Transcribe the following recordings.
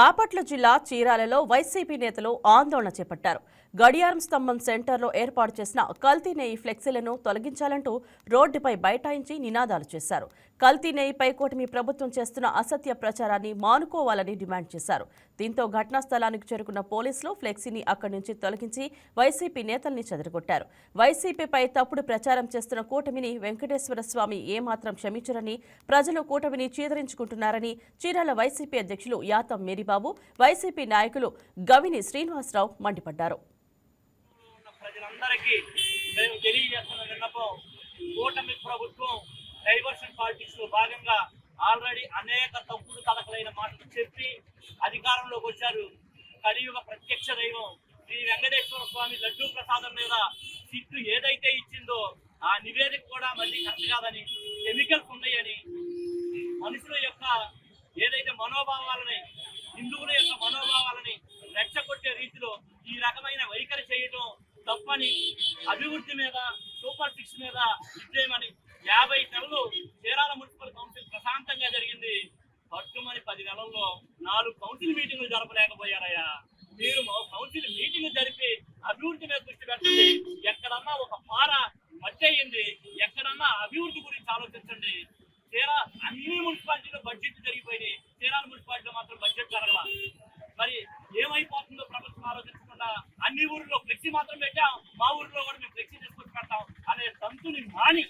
బాపట్ల జిల్లా చీరాలలో వైసీపీ నేతలు ఆందోళన చేపట్టారు. గడియారం స్తంభం సెంటర్లో ఏర్పాటు చేసిన కల్తీ నెయ్యి ఫ్లెక్సీలను తొలగించాలంటూ రోడ్డుపై బైఠాయించి నినాదాలు చేశారు. కల్తీ నెయ్యిపై కూటమి ప్రభుత్వం చేస్తున్న అసత్య ప్రచారాన్ని మానుకోవాలని డిమాండ్ చేశారు. దీంతో ఘటనా స్థలానికి చేరుకున్న పోలీసులు ఫ్లెక్సీని అక్కడి నుంచి తొలగించి వైసీపీ నేతల్ని చెదరగొట్టారు. వైసీపీపై తప్పుడు ప్రచారం చేస్తున్న కూటమిని వెంకటేశ్వర స్వామి ఏమాత్రం క్షమించరని ప్రజలు కూటమిని చీదరించుకుంటున్నారని చీరాల వైసీపీ అధ్యక్షులు యాతం మేరీబాబు వైసీపీ నాయకులు గవిని శ్రీనివాసరావు మండిపడ్డారు. ప్రజలందరికీ మేము తెలియజేస్తున్న విన్నపం కూటమి ప్రభుత్వం డైవర్షన్ పాలిటిక్స్లో భాగంగా ఆల్రెడీ అనేక తప్పుడు కలకలైన మాటలు చెప్పి అధికారంలోకి వచ్చారు. కలియుగ ప్రత్యక్ష దైవం శ్రీ వెంకటేశ్వర స్వామి లడ్డూ ప్రసాదం మీద సిట్టు ఏదైతే ఇచ్చిందో ఆ నివేదిక కూడా మళ్ళీ కరెక్ట్ కాదని కెమికల్స్ ఉన్నాయని మనుషుల యొక్క ఏదైతే మనోభావాలని హిందువుల యొక్క మనోభావాలని రెచ్చగొట్టే రీతిలో ఈ రకమైన వైఖరి చేయటం తప్పని అభివృద్ధి మీద సూపర్ సిక్స్ మీద ఇచ్చేయమని యాభై నెలలు చీరాల మున్సిపల్ కౌన్సిల్ ప్రశాంతంగా జరిగింది. పట్టుమని పది నెలల్లో నాలుగు కౌన్సిల్ మీటింగ్లు జరపలేకపోయారయ్యా. మీరు మా కౌన్సిల్ మీటింగ్ జరిపి అభివృద్ధి మీద దృష్టి పెట్టండి. ఎక్కడన్నా ఒక పార మధ్య అయ్యింది ఎక్కడన్నా అభివృద్ధి గురించి ఆలోచించండి. చీరా అన్ని మున్సిపాలిటీలో బడ్జెట్ జరిగిపోయినాయి. చీరాల మున్సిపాలిటీలో మాత్రం బడ్జెట్ జరగల. మరి ఏమైపోతుందో ప్రభుత్వం ఆలోచించకుండా అన్ని ఊర్లో ఫ్లెక్సీ మాత్రం పెట్టాం. మా ఊర్లో కూడా మేము ఫ్లెక్సీ తీసుకొచ్చి పెడతాం అనే తంతుని మాని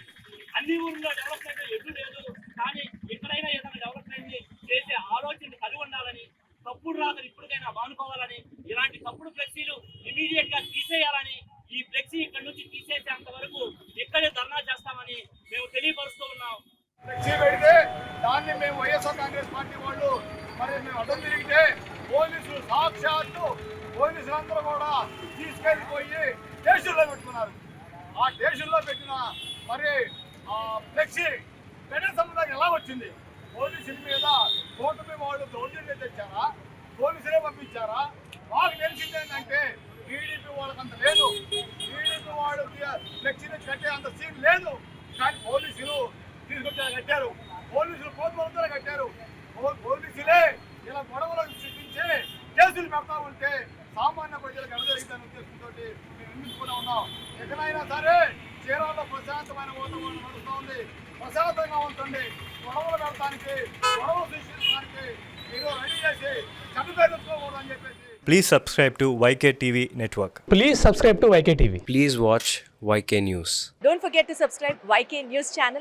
అన్ని ఊర్లో డెవలప్మెంట్ ఎటు లేదు. కానీ ఎక్కడైనా ఏదైనా డెవలప్మెంట్ చేసే ఆలోచన కలిగి ఉండాలని తప్పుడు రాదని ఇప్పటికైనా మానుకోవాలని ఇలాంటి తప్పుడు ఫ్లెక్సీలు ఇమీడియట్గా తీసేయాలని ఈ ఫ్లెక్సీ ఇక్కడ నుంచి తీసేసేంత వరకు ఇక్కడే ధర్నా చేస్తామని మేము తెలియపరుస్తూ ఉన్నాం. ఫ్లెక్సీ పెడితే దాన్ని మేము వైఎస్ఆర్ కాంగ్రెస్ పార్టీ వాళ్ళు మరి మేము అడ్డం తిరిగితే పోలీసులు సాక్షాత్తు పోలీసులందరూ కూడా తీసుకెళ్ళిపోయి స్టేషన్లో పెట్టుకున్నారు. ఆ స్టేషన్లో పెట్టిన మరి ఆ ఫ్లెక్సీ ఫెడరల్ సంబంధం ఎలా వచ్చింది? పోలీసుల మీద కూటమి వాళ్ళు దౌర్జన్యం తెచ్చారా? పోలీసులే పంపించారా? మాకు తెలిసింది ఏంటంటే టీడీపీ వాళ్ళకి అంత లేదు. టీడీపీ వాళ్ళు ఫ్లెక్సీని కట్టే అంత సీన్ లేదు. కానీ పోలీసులు తీసుకొచ్చి కట్టారు. పోలీసులు కోతమంతా కట్టారు. పోలీసులే ఇలా గొడవలు సృష్టించి కేసులు పెడతా ఉంటే సామాన్య ప్రజలకు ఎడజరుగుతున్న ఉద్దేశంతో మేము ఎన్నించుకుని ఉన్నాం ఎక్కడైనా సరే చీరాల్లో ప్రశాంతమైన వాతావరణం నడుస్తూ ఉంది ప్రశాంతంగా ఉంటుంది గొడవలు పెడతానికి గొడవలు సృష్టించడానికి మీరు రెడీ చేసి చనిపోయిందని చెప్పేసి Please subscribe to YK TV Network. Please subscribe to YK TV. Please watch YK News. Don't forget to subscribe YK News channel